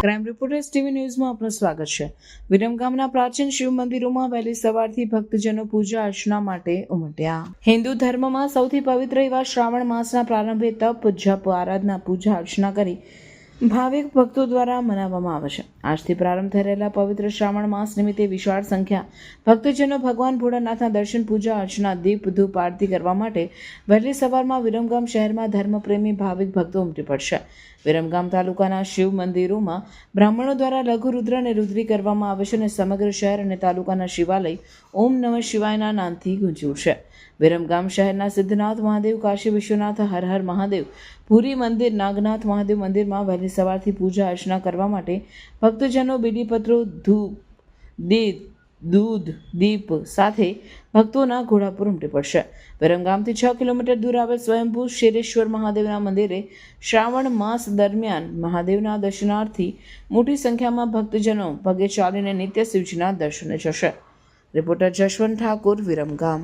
Crime reporters TV ન્યૂઝમાં આપનું સ્વાગત છે. વિરમગામના પ્રાચીન શિવ મંદિરોમાં વહેલી સવારથી ભક્તજનો પૂજા અર્ચના માટે ઉમટ્યા. હિન્દુ ધર્મમાં સૌથી પવિત્ર એવા શ્રાવણ માસના પ્રારંભે તપ, જપ, આરાધના, પૂજા અર્ચના કરી ભાવિક ભક્તો દ્વારા મનાવવામાં આવે છે. આજથી પ્રારંભ થઈ રહેલા પવિત્ર શ્રાવણ માસ નિમિત્તે વિશાળ સંખ્યા ભક્તજનો ભગવાન ભોળાનાથના દર્શન, પૂજા, અર્ચના, દીપ, ધૂપ, આરતી કરવા માટે વહેલી સવારમાં વિરમગામ શહેરમાં ધર્મપ્રેમી ભાવિક ભક્તો ઉમટી પડશે. વિરમગામ તાલુકાના શિવ મંદિરોમાં બ્રાહ્મણો દ્વારા લઘુ રુદ્ર અને રુદ્રી કરવામાં આવે છે અને સમગ્ર શહેર અને તાલુકાના શિવાલય ઓમ નમઃ શિવાયના નામથી ગુંજ્યું છે. વિરમગામ શહેરના સિદ્ધનાથ મહાદેવ, કાશી વિશ્વનાથ, હર હર મહાદેવ પુરી મંદિર, નાગનાથ મહાદેવ મંદિરમાં વહેલી સવારથી પૂજા અર્ચના કરવા માટે ભક્તજનો બીડીપત્રો, ધૂપ, દીપ, દૂધ, દીપ સાથે ભક્તોના ઘોડાપુર ઉમટી પડશે. વિરમગામથી છ કિલોમીટર દૂર આવેલ સ્વયંભૂ શેરેશ્વર મહાદેવના મંદિરે શ્રાવણ માસ દરમિયાન મહાદેવના દર્શનાર્થી મોટી સંખ્યામાં ભક્તજનો પગે ચાલીને નિત્ય શિવજીના દર્શને જશે. રિપોર્ટર જશવંત ઠાકુર, વિરમગામ.